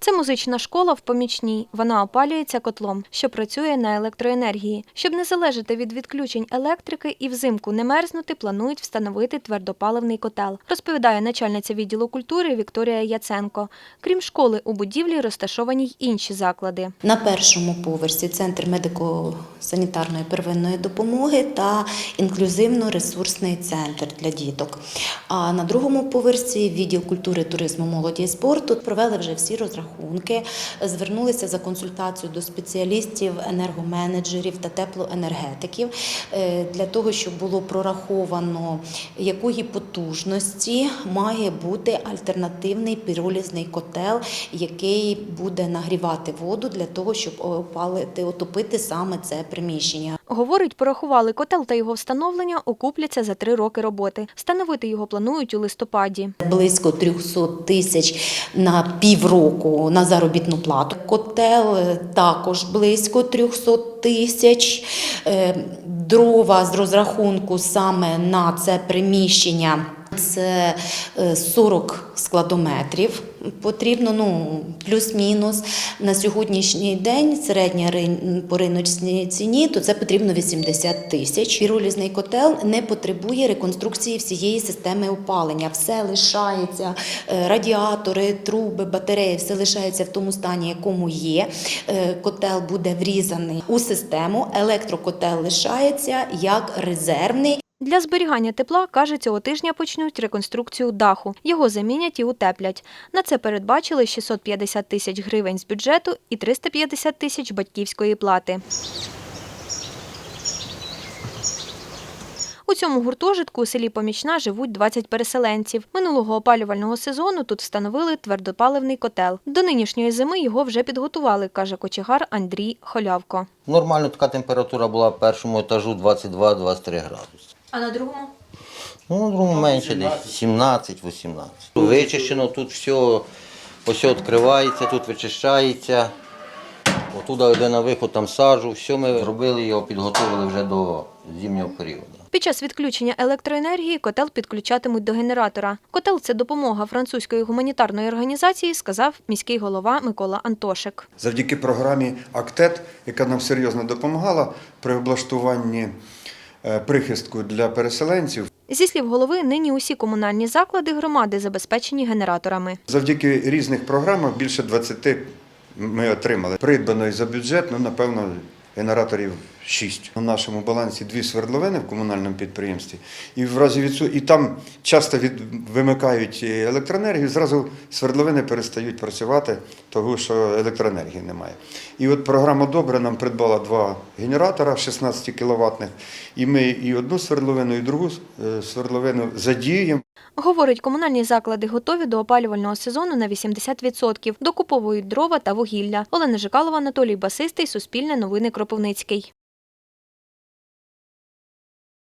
Це музична школа в помічній. Вона опалюється котлом, що працює на електроенергії. Щоб не залежати від відключень електрики і взимку не мерзнути, планують встановити твердопаливний котел, розповідає начальниця відділу культури Вікторія Яценко. Крім школи, у будівлі розташовані й інші заклади. На першому поверсі центр медико-санітарної первинної допомоги та інклюзивно-ресурсний центр для діток. А на другому поверсі відділ культури, туризму, молоді і спорту провели вже всі розрахунки, звернулися за консультацією до спеціалістів, енергоменеджерів та теплоенергетиків е, для того, щоб було прораховано, якої потужності має бути альтернативний піролізний котел, який буде нагрівати воду для того, щоб опалити, отопити саме це приміщення. Говорить, порахували котел та його встановлення окупляться за три роки роботи. Встановити його планують у листопаді. Близько 300 тисяч на півроку на заробітну плату. Котел е, також близько 300 тисяч. Е, Дрова з розрахунку саме на це приміщення. Це е, 40 складометрів потрібно, ну плюс-мінус. На сьогоднішній день середня по риночній ціні, то це потрібно 80 тисяч. Піролізний котел не потребує реконструкції всієї системи опалення. Все лишається, е, радіатори, труби, батареї, все лишається в тому стані, якому є. Е, Котел буде врізаний у систему. Електрокотел лишається як резервний. Для зберігання тепла, каже, цього тижня почнуть реконструкцію даху. Його замінять і утеплять. На це передбачили 650 тисяч гривень з бюджету і 350 тисяч батьківської плати. У цьому гуртожитку у селі Помічна живуть 20 переселенців. Минулого опалювального сезону тут встановили твердопаливний котел. До нинішньої зими його вже підготували, каже кочегар Андрій Холявко. Нормально така температура була в першому етажу 22-23 градуси. А на другому? Ну, на другому менше, десь 17-18. Вичищено, тут все, ось відкривається, тут вичищається. Отуда йде на виход, там сажу, все ми робили його, підготовили вже до зимнього періоду. Під час відключення електроенергії котел підключатимуть до генератора. Котел це допомога французької гуманітарної організації, сказав міський голова Микола Антошик. Завдяки програмі АКТЕТ, яка нам серйозно допомагала при облаштуванні прихистку для переселенців. Зі слів голови, нині усі комунальні заклади громади забезпечені генераторами. Завдяки різних програмах більше 20 ми отримали. Придбано і за бюджет, ну, напевно, генераторів 6. На нашому балансі дві свердловини в комунальному підприємстві. І в разі відсу... і там часто від... вимикають електроенергію, зразу свердловини перестають працювати, тому що електроенергії немає. І от програма Добре нам придбала два генератора 16 кВт, і ми і одну свердловину, і другу е, свердловину задіємо. Говорить, комунальні заклади готові до опалювального сезону на 80%. Докуповують дрова та вугілля. Олена Жикалова, Анатолій Басистий, Суспільне новини Кропивницький.